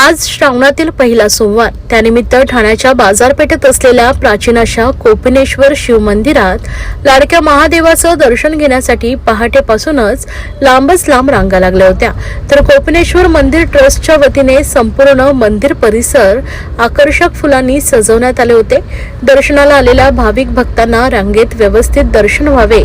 आज श्रावणातील पहिला सोमवार. त्यानिमित्त ठाण्याच्या बाजारपेठेत असलेल्या प्राचीन अशा कोपिनेश्वर शिव मंदिरात लाडक्या महादेवाचं दर्शन घेण्यासाठी पहाटेपासूनच लांबच लांब रांगा लागल्या होत्या. तर कोपिनेश्वर मंदिर ट्रस्टच्या वतीने संपूर्ण मंदिर परिसर आकर्षक फुलांनी सजवण्यात आले होते. दर्शनाला आलेल्या भाविक भक्तांना रांगेत व्यवस्थित दर्शन व्हावे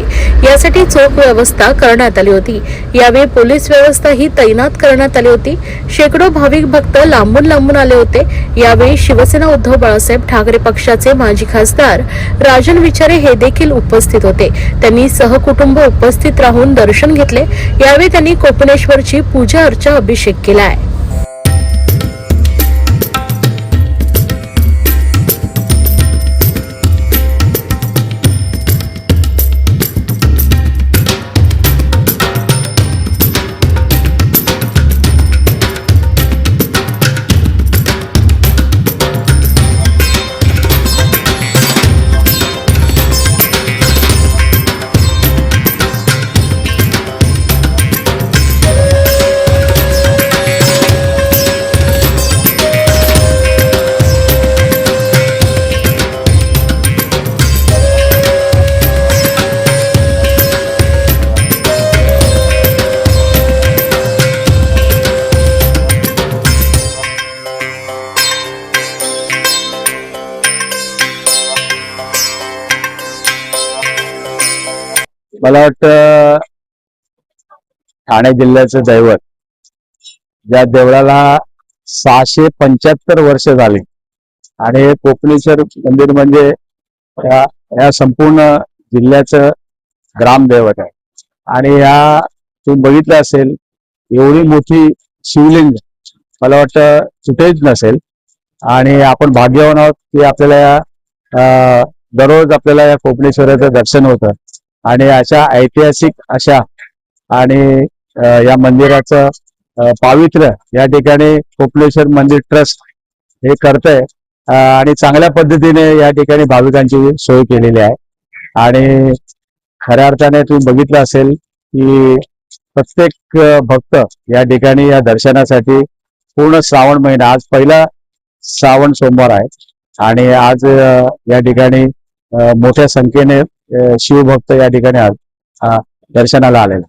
यासाठी चोख व्यवस्था करण्यात आली होती. यावेळी पोलीस व्यवस्थाही तैनात करण्यात आली होती. शेकडो भाविक भक्त लांबून लांबून आले होते. यावेळी शिवसेना उद्धव बाळासाहेब ठाकरे पक्षाचे माजी खासदार राजन विचारे हे देखील उपस्थित होते. त्यांनी सहकुटुंब उपस्थित राहून दर्शन घेतले. यावेळी त्यांनी कोपनेश्वरची पूजा अर्चा अभिषेक केला आहे मला वाटतं ठाणे जिल्ह्याचं दैवत ज्या देवळाला सहाशे पंच्याहत्तर वर्ष झाली. आणि हे कोकणेश्वर मंदिर म्हणजे या या संपूर्ण जिल्ह्याचं ग्रामदैवत आहे. आणि या तुम्ही बघितलं असेल एवढी मोठी शिवलिंग मला वाटतं कुठेच नसेल. आणि आपण भाग्यवान आहोत की आपल्याला या दररोज आपल्याला या कोकणेश्वराचं दर्शन होतं. आणि अशा ऐतिहासिक अशा आणि या मंदिराचं पावित्र्य या ठिकाणी कोपलेश्वर मंदिर ट्रस्ट हे करतंय. आणि चांगल्या पद्धतीने या ठिकाणी भाविकांची सोय केलेली आहे. आणि खऱ्या अर्थाने तुम्ही बघितलं असेल की प्रत्येक भक्त या ठिकाणी या दर्शनासाठी पूर्ण श्रावण महिना आज पहिला श्रावण सोमवार आहे. आणि आज या ठिकाणी मोठ्या संख्येने शिवभक्त या ठिकाणी दर्शनाला आलेले.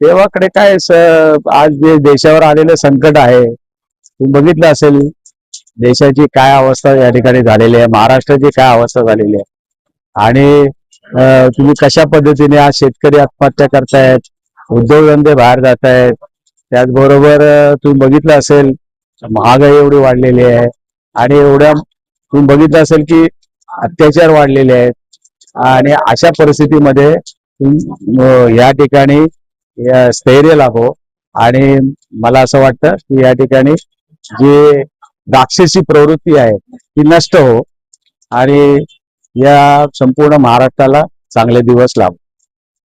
देवाकडे काय आज जे देशावर आलेलं संकट आहे तुम्ही बघितलं असेल देशाची काय अवस्था या ठिकाणी झालेली आहे महाराष्ट्राची काय अवस्था झालेली आहे. आणि तुम्ही कशा पद्धतीने आज शेतकरी आत्महत्या करतायत उद्योगधंदे बाहेर जात आहेत त्याचबरोबर तुम्ही बघितलं असेल महागाई एवढी वाढलेली आहे. आणि एवढ्या तुम्ही बघितलं असेल की अत्याचार वाढलेले आहेत. आणि अशा परिस्थितीमध्ये या ठिकाणी स्थैर्य लाभो. आणि मला असं वाटतं की या ठिकाणी जे राक्षसी प्रवृत्ती आहे ती नष्ट हो. आणि या संपूर्ण महाराष्ट्राला चांगले दिवस लाभो.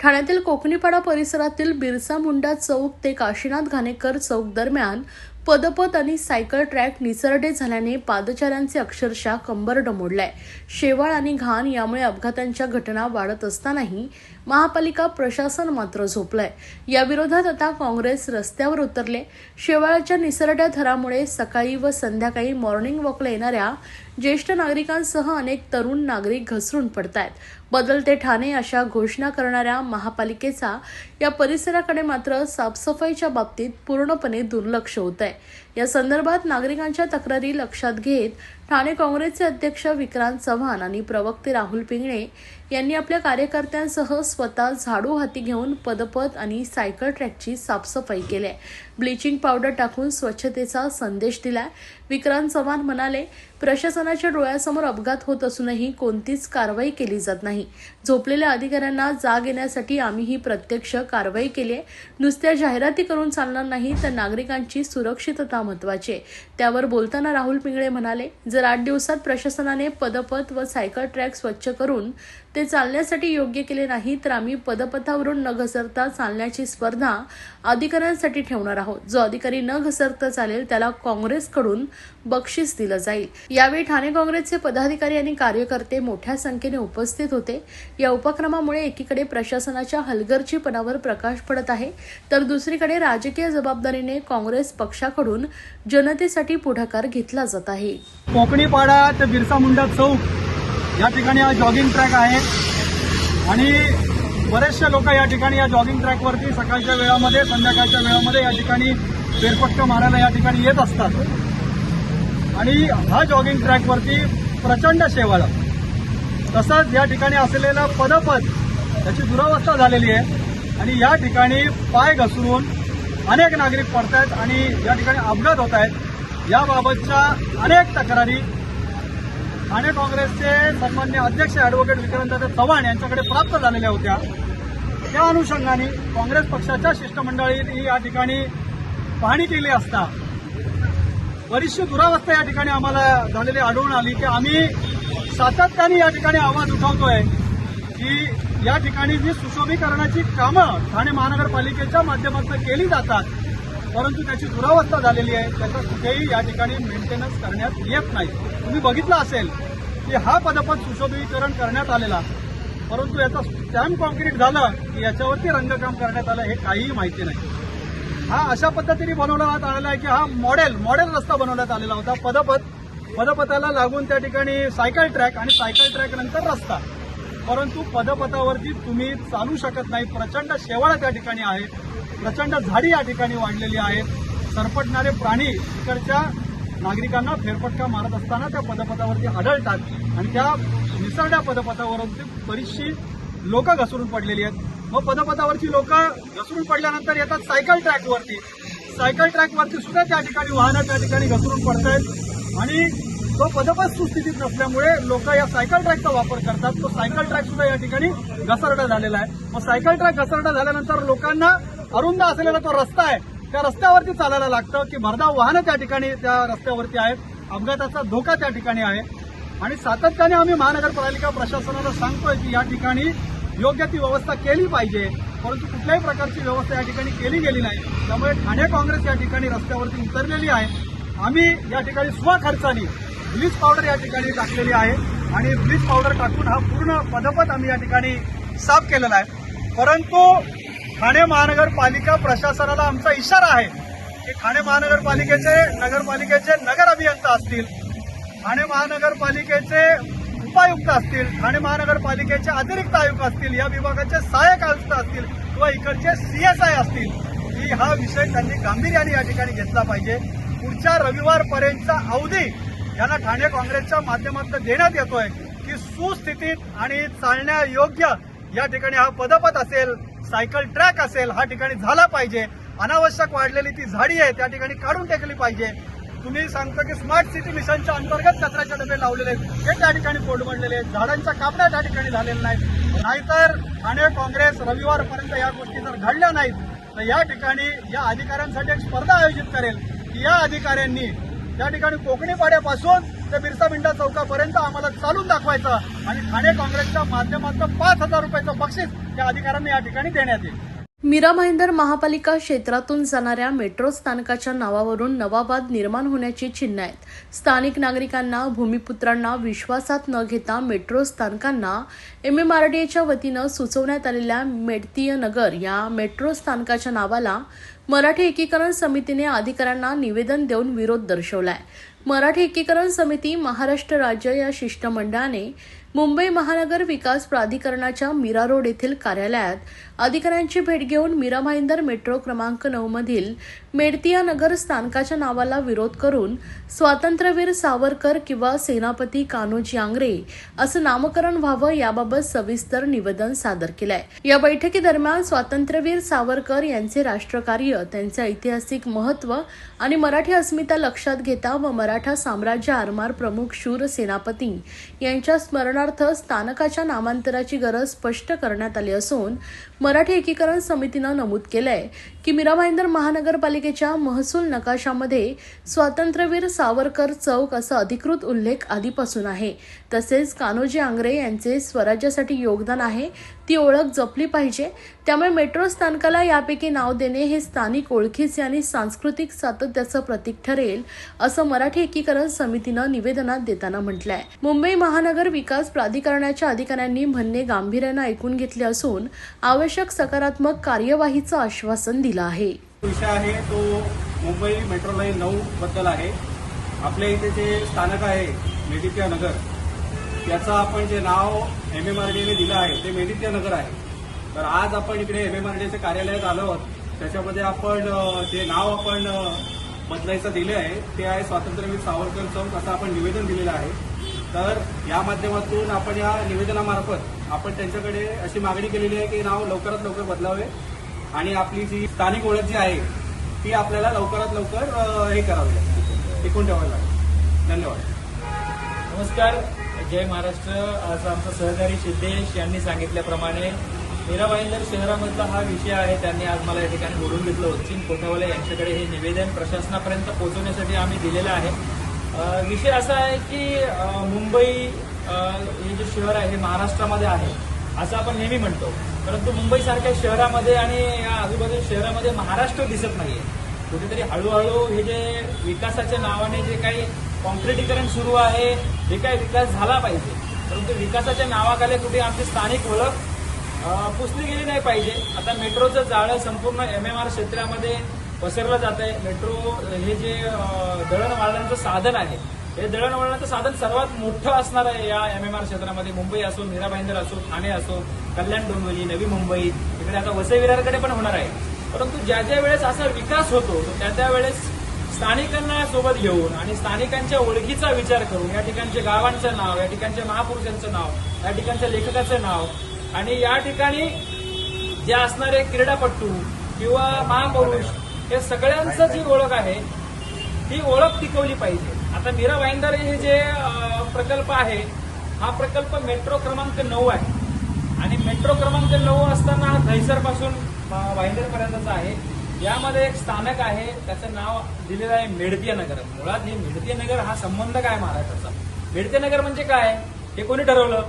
ठाण्यातील कोकणीपाडा परिसरातील बिरसा मुंडा चौक ते काशीनाथ घाणेकर चौक दरम्यान पदपथ आणि सायकल ट्रॅक निसरडे झाल्याने पादचाऱ्यांचे अक्षरशः कंबर डमोडलाय. शेवाळ आणि घाण यामुळे अपघातांच्या घटना वाढत असतानाही महापालिका प्रशासन मात्र झोपलंय. याविरोधात आता काँग्रेस रस्त्यावर उतरले. शेवाळाच्या निसरड्या थरामुळे सकाळी व संध्याकाळी मॉर्निंग वॉकला येणाऱ्या ज्येष्ठ नागरिकांसह अनेक तरुण नागरिक घसरून पडतायत. बदलते ठाणे अशा घोषणा करणाऱ्या महापालिकेचा या परिसराकडे मात्र साफसफाईच्या बाबतीत पूर्णपणे दुर्लक्ष होत आहे. या संदर्भात नागरिकांच्या तक्रारी लक्षात घेत ठाणे काँग्रेसचे अध्यक्ष विक्रांत चव्हाण आणि प्रवक्ते राहुल पिंगणे यांनी आपल्या कार्यकर्त्यांसह स्वतः झाडू हाती घेऊन पदपथ आणि सायकल ट्रॅकची साफसफाई केली आहे. ब्लिचिंग पावडर टाकून स्वच्छतेचा संदेश दिला विक्रांत चव्हाण म्हणाले प्रशासनाच्या डोळ्यासमोर अपघात होत असूनही कोणतीच कारवाई केली जात नाही. झोपलेल्या अधिकाऱ्यांना जाग येण्यासाठी आम्हीही प्रत्यक्ष कारवाई केली आहे. नुसत्या जाहिराती करून चालणार नाही तर नागरिकांची सुरक्षितता महत्वाची आहे. त्यावर बोलताना राहुल पिंगळे म्हणाले जर आठ दिवसात प्रशासनाने पदपथ व सायकल ट्रॅक स्वच्छ करून ते चालण्यासाठी योग्य केले नाही तर आम्ही पदपथावरून न घसरता चालण्याची स्पर्धा अधिकाऱ्यांसाठी ठेवणार आहोत. जो अधिकारी न घसरता चालेल त्याला काँग्रेसकडून बक्षीस दिलं जाईल. यावेळी ठाणे काँग्रेसचे पदाधिकारी आणि कार्यकर्ते मोठ्या संख्येने उपस्थित होते. या उपक्रमामुळे एकीकडे प्रशासनाच्या हलगर्जीपणावर प्रकाश पडत आहे तर दुसरीकडे राजकीय जबाबदारीने काँग्रेस पक्षाकडून जनतेसाठी पुढाकार घेतला जात आहे. कोकणीपाडा ते बिरसा मुंडा चौक या ठिकाणी हा जॉगिंग ट्रॅक आहे. आणि बरेचसे लोक या ठिकाणी या जॉगिंग ट्रॅकवरती सकाळच्या वेळामध्ये संध्याकाळच्या वेळामध्ये या ठिकाणी फेरपट्ट मारायला या ठिकाणी येत असतात. आणि हा जॉगिंग ट्रॅकवरती प्रचंड शेवाळ. तसंच या ठिकाणी असलेला पदपद त्याची दुरावस्था झालेली आहे. आणि या ठिकाणी पाय घसरून अनेक नागरिक पडत आहेत आणि या ठिकाणी अपघात होत आहेत याबाबतच्या अनेक तक्रारी ठाणे काँग्रेसचे सन्मान्य अध्यक्ष ॲडव्होकेट विक्रमदादा चव्हाण यांच्याकडे प्राप्त झालेल्या होत्या. त्या अनुषंगाने काँग्रेस पक्षाच्या शिष्टमंडळी या ठिकाणी पाहणी केली असता बरीचशी दुरावस्था या ठिकाणी आम्हाला झालेली आढळून आली की आम्ही सातत्याने या ठिकाणी आवाज उठवतोय की या ठिकाणी जी सुशोभीकरणाची कामं ठाणे महानगरपालिकेच्या माध्यमातून केली जातात परंतु त्याची दुरावस्था झालेली आहे. त्याचा कुठेही या ठिकाणी मेंटेनन्स करण्यात येत नाही. तुम्ही बघितलं असेल की हा पदपथ सुशोभीकरण करण्यात आलेला. परंतु याचा स्टॅम्प कॉन्क्रीट झालं की याच्यावरती रंगकाम करण्यात आलं हे काहीही माहिती नाही. हा अशा पद्धतीने बनवण्यात आलेला आहे की हा मॉडेल मॉडेल रस्ता बनवण्यात आलेला होता. पदपथ पदपथाला लागून त्या ठिकाणी सायकल ट्रॅक आणि सायकल ट्रॅक नंतर रस्ता. परंतु पदपथावरती तुम्ही चालू शकत नाही. प्रचंड शेवाळ त्या ठिकाणी आहे. प्रचंड झाडी या ठिकाणी वाढलेली आहेत. सरपटणारे प्राणी इकडच्या नागरिकांना फेरफटका मारत असताना त्या पदपथावरती आढळतात आणि त्या निसरड्या पदपथावरती बरीचशी लोक घसरून पडलेली आहेत. मग पदपथावरची लोक घसरून पडल्यानंतर येतात सायकल ट्रॅकवरती. सायकल ट्रॅकवरती सुद्धा त्या ठिकाणी वाहनं त्या ठिकाणी घसरून पडत आहेत आणि तो पदपथ सुस्थितीत नसल्यामुळे लोक या सायकल ट्रॅकचा वापर करतात. तो सायकल ट्रॅक सुद्धा या ठिकाणी घसरडा झालेला आहे. मग सायकल ट्रॅक घसरडा झाल्यानंतर लोकांना अरुंद असलेला तो रस्ता आहे त्या रस्त्यावरती चालायला लागतं की भरधाव वाहनं त्या ठिकाणी त्या रस्त्यावरती आहेत. अपघाताचा धोका त्या ठिकाणी आहे. आणि सातत्याने आम्ही महानगरपालिका प्रशासनाला सांगतोय की या ठिकाणी योग्य ती व्यवस्था केली पाहिजे परंतु कुठल्याही प्रकारची व्यवस्था या ठिकाणी केली गेली नाही. त्यामुळे ठाणे काँग्रेस या ठिकाणी रस्त्यावरती उतरलेली आहे. आम्ही या ठिकाणी स्वखर्चानी ब्लीच पावडर या ठिकाणी टाकलेली आहे. आणि ब्लीच पावडर टाकून हा पूर्ण पदपथ आम्ही या ठिकाणी साफ केलेला आहे. परंतु ठाणे महानगरपालिका प्रशासनाला आमचा इशारा आहे की ठाणे महानगरपालिकेचे नगरपालिकेचे नगर अभियंता असतील ठाणे महानगरपालिकेचे उपायुक्त असतील ठाणे महानगरपालिकेचे अतिरिक्त आयुक्त असतील या विभागाचे सहाय्यक आयुक्त असतील किंवा इकडचे सीएसआय असतील की हा विषय त्यांनी गांभीर्याने या ठिकाणी घेतला पाहिजे. पुढच्या रविवारपर्यंतचा अवधी यांना ठाणे काँग्रेसच्या माध्यमातून देण्यात येतोय की सुस्थितीत आणि चालण्यायोग्य या ठिकाणी हा पदपथ असेल सायकल ट्रॅक असेल हा ठिकाणी झाला पाहिजे. अनावश्यक वाढलेली ती झाडी आहे त्या ठिकाणी काढून टाकली पाहिजे. तुम्ही सांगता की स्मार्ट सिटी मिशनच्या अंतर्गत कचऱ्याचे डबे लावलेले आहेत. हे त्या ठिकाणी कोलमडलेले आहेत. झाडांच्या कापण्या त्या ठिकाणी झालेल्या नाहीत. नाहीतर ठाणे काँग्रेस रविवारपर्यंत या गोष्टी जर घडल्या नाहीत तर या ठिकाणी या अधिकाऱ्यांसाठी एक स्पर्धा आयोजित करेल की या अधिकाऱ्यांनी त्या ठिकाणी कोकणी पाड्यापासून ते बिरसा मिंडा चौकापर्यंत आम्हाला चालून दाखवायचं. आणि ठाणे काँग्रेसच्या माध्यमातून पाच हजार रुपयाचं बक्षीस त्या अधिकाऱ्यांना या ठिकाणी देण्यात येईल. मीरा भाईंदर महापालिका क्षेत्रातून जाणाऱ्या मेट्रो स्थानकाच्या नावावरून नवाबाद निर्माण होण्याची चिन्ह आहेत. स्थानिक नागरिकांना भूमिपुत्रांना विश्वासात न घेता मेट्रो स्थानकांना एम एम आर डी एच्या वतीनं सुचवण्यात आलेल्या मेडतीय नगर या मेट्रो स्थानकाच्या नावाला मराठी एकीकरण समितीने अधिकाऱ्यांना निवेदन देऊन विरोध दर्शवलाय. मराठी एकीकरण समिती महाराष्ट्र राज्य या शिष्टमंडळाने मुंबई महानगर विकास प्राधिकरणाच्या मीरा रोड येथील कार्यालयात अधिकाऱ्यांची भेट घेऊन मीरा भाईंदर मेट्रो क्रमांक नऊ मधील मेडतिया नगर स्थानकाच्या नावाला विरोध करून स्वातंत्र्यवीर सावरकर किंवा सेनापती कान्होजी आंग्रे असं नामकरण व्हावं याबाबत सविस्तर निवेदन सादर केलंय. या बैठकीदरम्यान स्वातंत्र्यवीर सावरकर यांचे राष्ट्रकार्य त्यांचे ऐतिहासिक महत्त्व आणि मराठी अस्मिता लक्षात घेता व मराठा साम्राज्य आरमार प्रमुख शूर सेनापती यांच्या स्मरणार्थ स्थानकाच्या नामांतराची गरज स्पष्ट करण्यात आली असून मराठी एकीकरण समितीनं नमूद केलंय की मीरा भाईंदर महानगरपालिकेच्या महसूल नकाशामध्ये स्वातंत्र्यवीर सावरकर चौक असा अधिकृत उल्लेख आधीपासून आहे. तसेच कान्होजी आंग्रे यांचे स्वराज्यासाठी योगदान आहे. ती ओळख जपली पाहिजे. त्यामुळे मेट्रो स्थानकाला यापैकी नाव देणे हे स्थानिक ओळखीचे आणि सांस्कृतिक सातत्याचं प्रतीक ठरेल असं मराठी एकीकरण समितीनं निवेदनात देताना म्हटलंय. मुंबई महानगर विकास प्राधिकरणाच्या अधिकाऱ्यांनी म्हणणे गांभीर्यानं ऐकून घेतले असून आवश्यक सकारात्मक कार्यवाहीचं आश्वासन दिलं आहे. विषय आहे तो मुंबई मेट्रो लाईन नऊ बद्दल आहे. आपल्या इथे जे स्थानक आहे मेडिकिया नगर त्याचं आपण जे नाव एम एम आर डीने दिलं आहे ते मेडिटिया नगर आहे. तर आज आपण इकडे एम एम आर डीच्या कार्यालयात आलो आहोत. त्याच्यामध्ये आपण जे नाव आपण बदलायचं दिले आहे ते आहे स्वातंत्र्यवीर सावरकर चौक असं आपण निवेदन दिलेलं आहे. तर या माध्यमातून आपण या निवेदनामार्फत आपण त्यांच्याकडे अशी मागणी केलेली आहे की नाव लवकरात लवकर बदलावे आणि आपली जी स्थानिक ओळख जी आहे ती आपल्याला लवकरात लवकर हे करावी लागेल. टिकून ठेवावी लागेल. धन्यवाद. नमस्कार. जय महाराष्ट्र. आज आमचा सहकारी सिद्धेश यांनी सांगितल्याप्रमाणे मीरा भाईंदर शहरामधला हा विषय आहे त्यांनी आज मला या ठिकाणी बोलून घेतलं. सचिन कोठावले यांच्याकडे हे निवेदन प्रशासनापर्यंत पोहोचवण्यासाठी आम्ही दिलेलं आहे. विषय असा आहे की मुंबई हे जे शहर आहे हे महाराष्ट्रामध्ये आहे असं आपण नेहमी म्हणतो. परंतु मुंबईसारख्या शहरामध्ये आणि या आजूबाजूच्या शहरामध्ये महाराष्ट्र दिसत नाहीये. कुठेतरी हळूहळू हे जे विकासाच्या नावाने जे काही कॉन्क्रिटीकरण सुरू आहे हे काही विकास झाला पाहिजे परंतु विकासाच्या नावाखाली कुठे आमची स्थानिक ओळख पुसली गेली नाही पाहिजे. आता मेट्रोचं जाळं संपूर्ण एम एम आर क्षेत्रामध्ये पसरलं जात आहे मेट्रो हे जे दळणवळणाचं साधन आहे हे दळणवळणाचं साधन सर्वात मोठं असणार आहे या एम एम आर क्षेत्रामध्ये. मुंबई असो मीरा भाईंदर असो ठाणे असो कल्याण डोंबिवली नवी मुंबई इकडे आता वसई विरारकडे पण होणार आहे. परंतु ज्या ज्या वेळेस असा विकास होतो त्या त्या वेळेस स्थानिकांना सोबत घेऊन आणि स्थानिकांच्या ओळखीचा विचार करून या ठिकाणच्या गावांचं नाव या ठिकाणच्या महापुरुषांचं नाव या ठिकाणच्या लेखकाचं नाव आणि या ठिकाणी जे असणारे क्रीडापटू किंवा महापुरुष हे सगळ्यांचं जी ओळख आहे ती ओळख टिकवली पाहिजे. आता मीरा भाईंदर हे जे प्रकल्प आहे हा प्रकल्प मेट्रो क्रमांक नऊ आहे. आणि मेट्रो क्रमांक नऊ असताना हा दहिसर वाहिंदरपर्यंतचा आहे. यामध्ये एक स्थानक आहे. त्याचं नाव दिलेलं आहे मेडतीय नगर. मुळात हे मेडतीय नगर हा संबंध काय महाराष्ट्राचा? मेडतीय नगर म्हणजे काय? हे कोणी ठरवलं?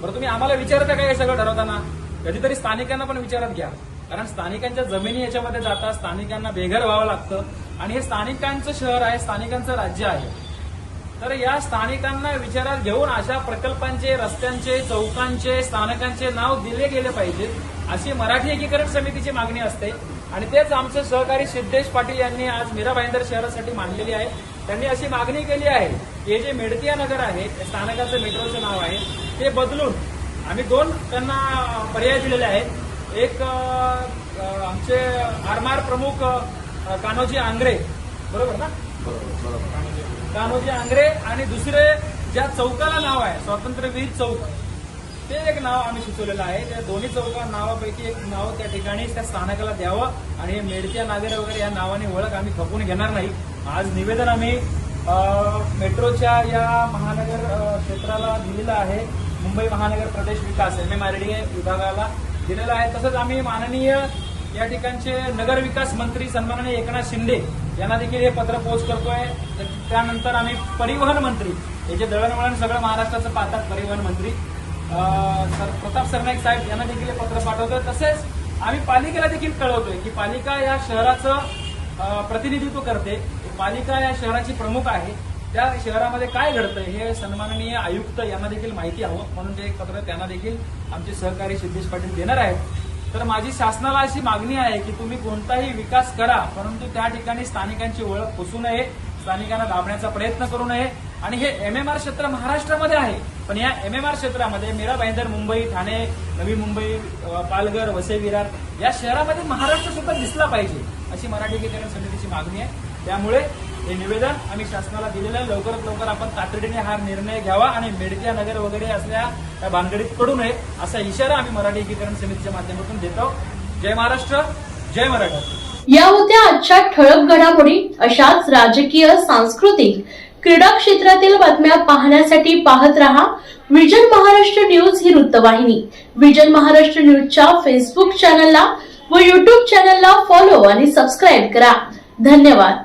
बरं तुम्ही आम्हाला विचारता काय हे सगळं ठरवताना? कधीतरी स्थानिकांना पण विचारत घ्या. कारण स्थानिकांच्या जमिनी याच्यामध्ये जातात स्थानिकांना बेघर व्हावं लागतं. आणि हे स्थानिकांचं शहर आहे स्थानिकांचं राज्य आहे. तर या स्थानिकांना विचारात घेऊन अशा प्रकल्पांचे रस्त्यांचे चौकांचे स्थानकांचे नाव दिले गेले पाहिजेत अशी मराठी एकीकरण समितीची मागणी असते. आणि तेच आमचे सहकारी सिद्धेश पाटील यांनी आज मीरा भाईंदर शहरासाठी मांडलेली आहे. त्यांनी अशी मागणी केली आहे की हे जे मेडतिया नगर आहे स्थानकाचं मेट्रोचं नाव आहे ते बदलून आम्ही दोन त्यांना पर्याय दिलेले आहेत. एक आमचे आरमार प्रमुख कान्होजी आंग्रे. बरोबर ना? बरोबर. कान्होजी आंग्रे आणि दुसरे ज्या चौकाला नाव आहे स्वातंत्र्यवीर चौक ते एक नाव आम्ही सुचवलेलं आहे. त्या दोन्ही चौका नावापैकी एक नाव त्या ठिकाणी त्या स्थानकाला द्यावं आणि मेडच्या नागेर वगैरे या नावाने ओळख आम्ही खपून घेणार नाही. आज निवेदन आम्ही मेट्रोच्या या महानगर क्षेत्राला दिलेलं आहे. मुंबई महानगर प्रदेश विकास एम एम आर डी विभागाला दिलेलं आहे. तसंच आम्ही माननीय या ठिकाणचे नगर विकास मंत्री सन्माननीय एकनाथ शिंदे यांना देखील हे पत्र पोस्ट करतोय. तर त्यानंतर आम्ही परिवहन मंत्री हे जे दळणवळण सगळं महाराष्ट्राचं पाहतात परिवहन मंत्री सर प्रताप सरनाईक साहेब यांना देखील हे पत्र पाठवतोय. तसेच आम्ही पालिकेला देखील कळवतोय की पालिका या शहराचं प्रतिनिधित्व करते. पालिका या शहराची प्रमुख आहे. त्या शहरामध्ये काय घडतंय हे सन्माननीय आयुक्त यांना देखील माहिती हवं. म्हणून ते एक पत्र त्यांना देखील आमचे सहकारी सिद्धेश पाटील देणार आहेत. तर माझी शासनाला अशी मागणी आहे की तुम्ही कोणताही विकास करा परंतु त्या ठिकाणी स्थानिकांची ओळख पुसू नये स्थानिकांना दाबण्याचा प्रयत्न करू नये. आणि हे एम एम आर क्षेत्र महाराष्ट्रामध्ये आहे पण या एम एम आर क्षेत्रामध्ये मीरा भाईंदर मुंबई ठाणे नवी मुंबई पालघर वसई विरार या शहरामध्ये महाराष्ट्र सुद्धा दिसला पाहिजे अशी मराठी एकीकरण समितीची मागणी आहे. त्यामुळे हे निवेदन आम्ही शासनाला दिलेलं आहे. लवकरात लवकर आपण तातडीने हा निर्णय घ्यावा आणि मेडकिया नगर वगैरे असल्या त्या भानगडीत पडू नये असा इशारा आम्ही मराठी एकीकरण समितीच्या माध्यमातून देतो. जय महाराष्ट्र जय मराठा. या होत्या आजच्या ठळक घडामोडी अशाच राजकीय सांस्कृतिक क्रीडा क्षेत्रातील बातम्या पाहण्यासाठी पाहत रहा विजन महाराष्ट्र न्यूज ही वृत्तवाहिनी. विजन महाराष्ट्र न्यूजच्या फेसबुक चॅनलला व युट्यूब चॅनलला फॉलो आणि सबस्क्राईब करा. धन्यवाद.